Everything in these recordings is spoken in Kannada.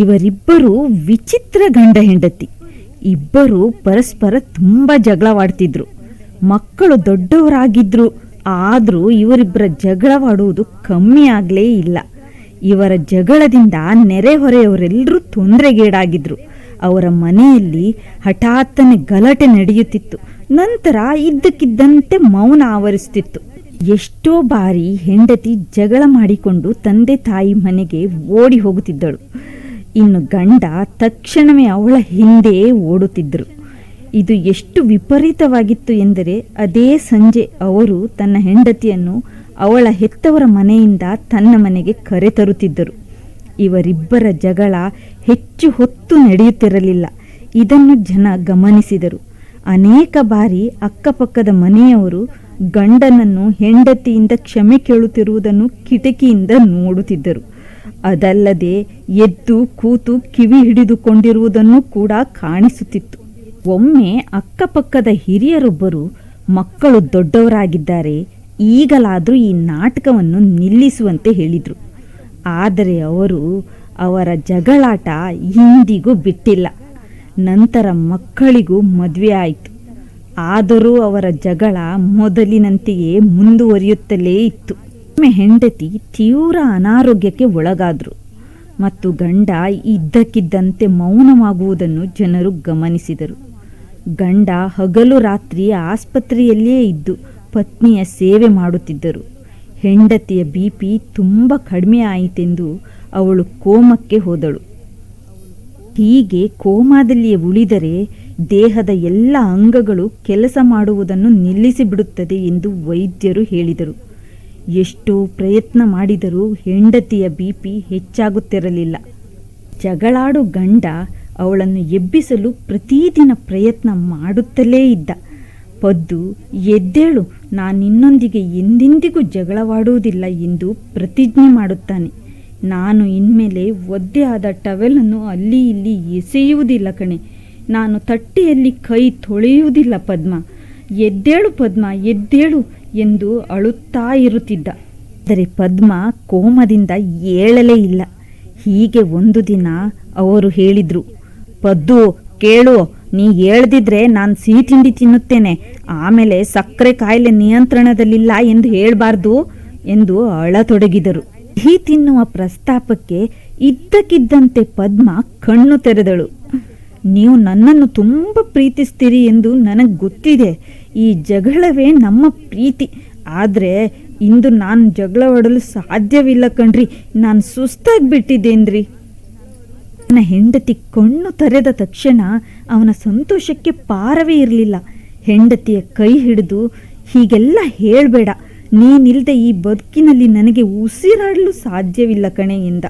ಇವರಿಬ್ಬರು ವಿಚಿತ್ರ ಗಂಡ ಹೆಂಡತಿ. ಇಬ್ಬರು ಪರಸ್ಪರ ತುಂಬಾ ಜಗಳವಾಡ್ತಿದ್ರು. ಮಕ್ಕಳು ದೊಡ್ಡವರಾಗಿದ್ರು, ಆದರೂ ಇವರಿಬ್ಬರ ಜಗಳವಾಡುವುದು ಕಮ್ಮಿ ಆಗ್ಲೇ ಇಲ್ಲ. ಇವರ ಜಗಳದಿಂದ ನೆರೆಹೊರೆಯವರೆಲ್ಲರೂ ತೊಂದರೆಗೀಡಾಗಿದ್ರು. ಅವರ ಮನೆಯಲ್ಲಿ ಹಠಾತ್ತನೆ ಗಲಾಟೆ ನಡೆಯುತ್ತಿತ್ತು. ನಂತರ ಇದ್ದಕ್ಕಿದ್ದಂತೆ ಮೌನ ಆವರಿಸುತ್ತಿತ್ತು ಎಷ್ಟೋ ಬಾರಿ ಹೆಂಡತಿ ಜಗಳ ಮಾಡಿಕೊಂಡು ತಂದೆ ತಾಯಿ ಮನೆಗೆ ಓಡಿ ಹೋಗುತ್ತಿದ್ದಳು. ಇನ್ನು ಗಂಡ ತಕ್ಷಣವೇ ಅವಳ ಹಿಂದೆ ಓಡುತ್ತಿದ್ದರು. ಇದು ಎಷ್ಟು ವಿಪರೀತವಾಗಿತ್ತು ಎಂದರೆ ಅದೇ ಸಂಜೆ ಅವರು ತನ್ನ ಹೆಂಡತಿಯನ್ನು ಅವಳ ಹೆತ್ತವರ ಮನೆಯಿಂದ ತನ್ನ ಮನೆಗೆ ಕರೆತರುತ್ತಿದ್ದರು. ಇವರಿಬ್ಬರ ಜಗಳ ಹೆಚ್ಚು ಹೊತ್ತು ನಡೆಯುತ್ತಿರಲಿಲ್ಲ. ಇದನ್ನು ಜನ ಗಮನಿಸಿದರು. ಅನೇಕ ಬಾರಿ ಅಕ್ಕಪಕ್ಕದ ಮನೆಯವರು ಗಂಡನನ್ನು ಹೆಂಡತಿಯಿಂದ ಕ್ಷಮೆ ಕೇಳುತ್ತಿರುವುದನ್ನು ಕಿಟಕಿಯಿಂದ ನೋಡುತ್ತಿದ್ದರು. ಅದಲ್ಲದೆ ಎದ್ದು ಕೂತು ಕಿವಿ ಹಿಡಿದುಕೊಂಡಿರುವುದನ್ನು ಕೂಡ ಕಾಣಿಸುತ್ತಿತ್ತು. ಒಮ್ಮೆ ಅಕ್ಕಪಕ್ಕದ ಹಿರಿಯರೊಬ್ಬರು ಮಕ್ಕಳು ದೊಡ್ಡವರಾಗಿದ್ದಾರೆ, ಈಗಲಾದರೂ ಈ ನಾಟಕವನ್ನು ನಿಲ್ಲಿಸುವಂತೆ ಹೇಳಿದರು. ಆದರೆ ಅವರು ಅವರ ಜಗಳಾಟ ಇಂದಿಗೂ ಬಿಟ್ಟಿಲ್ಲ. ನಂತರ ಮಕ್ಕಳಿಗೂ ಮದುವೆ ಆಯಿತು. ಆದರೂ ಅವರ ಜಗಳ ಮೊದಲಿನಂತೆಯೇ ಮುಂದುವರಿಯುತ್ತಲೇ ಇತ್ತು. ಹೆಂಡತಿ ತೀವ್ರ ಅನಾರೋಗ್ಯಕ್ಕೆ ಒಳಗಾದರು ಮತ್ತು ಗಂಡ ಇದ್ದಕ್ಕಿದ್ದಂತೆ ಮೌನವಾಗುವುದನ್ನು ಜನರು ಗಮನಿಸಿದರು. ಗಂಡ ಹಗಲು ರಾತ್ರಿ ಆಸ್ಪತ್ರೆಯಲ್ಲಿಯೇ ಇದ್ದು ಪತ್ನಿಯ ಸೇವೆ ಮಾಡುತ್ತಿದ್ದರು. ಹೆಂಡತಿಯ ಬಿ ಪಿ ತುಂಬ ಕಡಿಮೆ ಆಯಿತೆಂದು ಅವಳು ಕೋಮಕ್ಕೆ ಹೋದಳು. ಹೀಗೆ ಕೋಮಾದಲ್ಲಿಯೇ ಉಳಿದರೆ ದೇಹದ ಎಲ್ಲ ಅಂಗಗಳು ಕೆಲಸ ಮಾಡುವುದನ್ನು ನಿಲ್ಲಿಸಿಬಿಡುತ್ತದೆ ಎಂದು ವೈದ್ಯರು ಹೇಳಿದರು. ಎಷ್ಟೋ ಪ್ರಯತ್ನ ಮಾಡಿದರೂ ಹೆಂಡತಿಯ ಬಿ ಪಿ ಹೆಚ್ಚಾಗುತ್ತಿರಲಿಲ್ಲ. ಜಗಳಾಡು ಗಂಡ ಅವಳನ್ನು ಎಬ್ಬಿಸಲು ಪ್ರತಿದಿನ ಪ್ರಯತ್ನ ಮಾಡುತ್ತಲೇ ಇದ್ದ. ಪದ್ದು, ಎದ್ದೇಳು, ನಾನು ನಿನ್ನೊಂದಿಗೆ ಎಂದೆಂದಿಗೂ ಜಗಳವಾಡುವುದಿಲ್ಲ ಎಂದು ಪ್ರತಿಜ್ಞೆ ಮಾಡುತ್ತಾನೆ. ನಾನು ಇನ್ಮೇಲೆ ಒದ್ದೆ ಆದ ಟವೆಲನ್ನು ಅಲ್ಲಿ ಇಲ್ಲಿ ಎಸೆಯುವುದಿಲ್ಲ ಕಣೆ. ನಾನು ತಟ್ಟೆಯಲ್ಲಿ ಕೈ ತೊಳೆಯುವುದಿಲ್ಲ ಪದ್ಮ. ಎದ್ದೇಳು ಪದ್ಮ, ಎದ್ದೇಳು ಎಂದು ಅಳುತ್ತಾ ಇರುತ್ತಿದ್ದ. ಆದರೆ ಪದ್ಮ ಕೋಮದಿಂದ ಏಳಲೇ ಇಲ್ಲ. ಹೀಗೆ ಒಂದು ದಿನ ಅವರು ಹೇಳಿದ್ರು, ಪದ್ದು, ಕೇಳು, ನೀ ಹೇಳ್ದಿದ್ರೆ ನಾನು ಸಿಹಿ ತಿಂಡಿ ತಿನ್ನುತ್ತೇನೆ. ಆಮೇಲೆ ಸಕ್ಕರೆ ಕಾಯಿಲೆ ನಿಯಂತ್ರಣದಲ್ಲಿಲ್ಲ ಎಂದು ಹೇಳಬಾರ್ದು ಎಂದು ಅಳತೊಡಗಿದರು. ಸಿಹಿ ತಿನ್ನುವ ಪ್ರಸ್ತಾಪಕ್ಕೆ ಇದ್ದಕ್ಕಿದ್ದಂತೆ ಪದ್ಮ ಕಣ್ಣು ತೆರೆದಳು. ನೀವು ನನ್ನನ್ನು ತುಂಬ ಪ್ರೀತಿಸ್ತೀರಿ ಎಂದು ನನಗೆ ಗೊತ್ತಿದೆ. ಈ ಜಗಳವೇ ನಮ್ಮ ಪ್ರೀತಿ. ಆದರೆ ಇಂದು ನಾನು ಜಗಳವಾಡಲು ಸಾಧ್ಯವಿಲ್ಲ ಕಣ್ರಿ. ನಾನು ಸುಸ್ತಾಗಿ ಬಿಟ್ಟಿದ್ದೇನ್ರಿ ನನ್ನ ಹೆಂಡತಿ ಕಣ್ಣು ತೆರೆದ ತಕ್ಷಣ ಅವನ ಸಂತೋಷಕ್ಕೆ ಪಾರವೇ ಇರಲಿಲ್ಲ. ಹೆಂಡತಿಯ ಕೈ ಹಿಡಿದು ಹೀಗೆಲ್ಲ ಹೇಳಬೇಡ. ನೀನಿಲ್ಲದೆ ಈ ಬದುಕಿನಲ್ಲಿ ನನಗೆ ಉಸಿರಾಡಲು ಸಾಧ್ಯವಿಲ್ಲ ಕಣೆ ಎಂದ.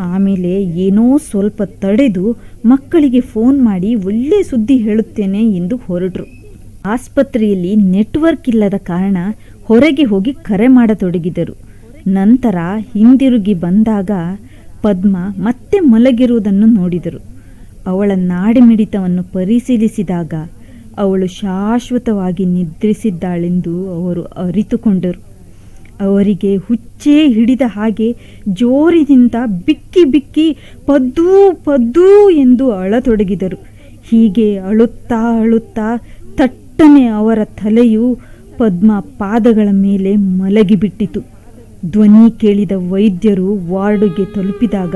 ಆಮೇಲೆ ಏನೋ ಸ್ವಲ್ಪ ತಡೆದು ಮಕ್ಕಳಿಗೆ ಫೋನ್ ಮಾಡಿ ಒಳ್ಳೆ ಸುದ್ದಿ ಹೇಳುತ್ತೇನೆ ಎಂದು ಹೊರಟರು. ಆಸ್ಪತ್ರೆಯಲ್ಲಿ ನೆಟ್ವರ್ಕ್ ಇಲ್ಲದ ಕಾರಣ ಹೊರಗೆ ಹೋಗಿ ಕರೆ ಮಾಡತೊಡಗಿದರು. ನಂತರ ಹಿಂದಿರುಗಿ ಬಂದಾಗ ಪದ್ಮ ಮತ್ತೆ ಮಲಗಿರುವುದನ್ನು ನೋಡಿದರು. ಅವಳ ನಾಡಿಮಿಡಿತವನ್ನು ಪರಿಶೀಲಿಸಿದಾಗ ಅವಳು ಶಾಶ್ವತವಾಗಿ ನಿದ್ರಿಸಿದ್ದಾಳೆಂದು ಅವರು ಅರಿತುಕೊಂಡರು. ಅವರಿಗೆ ಹುಚ್ಚೇ ಹಿಡಿದ ಹಾಗೆ ಜೋರಿನಿಂದ ಬಿಕ್ಕಿ ಬಿಕ್ಕಿ ಪದ್ದೂ ಪದ್ದೂ ಎಂದು ಅಳತೊಡಗಿದರು. ಹೀಗೆ ಅಳುತ್ತಾ ಅಳುತ್ತಾ ತಟ್ಟನೆ ಅವರ ತಲೆಯು ಪದ್ಮ ಪಾದಗಳ ಮೇಲೆ ಮಲಗಿಬಿಟ್ಟಿತು. ಧ್ವನಿ ಕೇಳಿದ ವೈದ್ಯರು ವಾರ್ಡುಗೆ ತಲುಪಿದಾಗ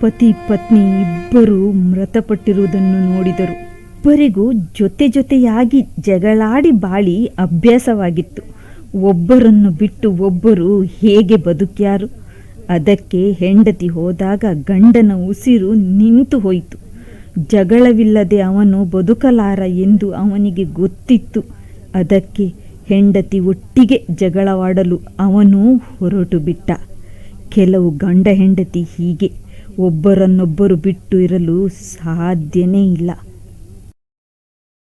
ಪತಿ ಪತ್ನಿ ಇಬ್ಬರೂ ಮೃತಪಟ್ಟಿರುವುದನ್ನು ನೋಡಿದರು. ಇಬ್ಬರಿಗೂ ಜೊತೆ ಜೊತೆಯಾಗಿ ಜಗಳಾಡಿ ಬಾಳಿ ಅಭ್ಯಾಸವಾಗಿತ್ತು. ಒಬ್ಬರನ್ನು ಬಿಟ್ಟು ಒಬ್ಬರು ಹೇಗೆ ಬದುಕ್ಯಾರು? ಅದಕ್ಕೆ ಹೆಂಡತಿ ಹೋದಾಗ ಗಂಡನ ಉಸಿರು ನಿಂತು ಹೋಯಿತು. ಜಗಳವಿಲ್ಲದೆ ಅವನು ಬದುಕಲಾರ ಎಂದು ಅವನಿಗೆ ಗೊತ್ತಿತ್ತು. ಅದಕ್ಕೆ ಹೆಂಡತಿ ಒಟ್ಟಿಗೆ ಜಗಳವಾಡಲು ಅವನೂ ಹೊರಟು ಬಿಟ್ಟ. ಕೆಲವು ಗಂಡ ಹೆಂಡತಿ ಹೀಗೆ ಒಬ್ಬರನ್ನೊಬ್ಬರು ಬಿಟ್ಟು ಇರಲು ಸಾಧ್ಯನೇ ಇಲ್ಲ.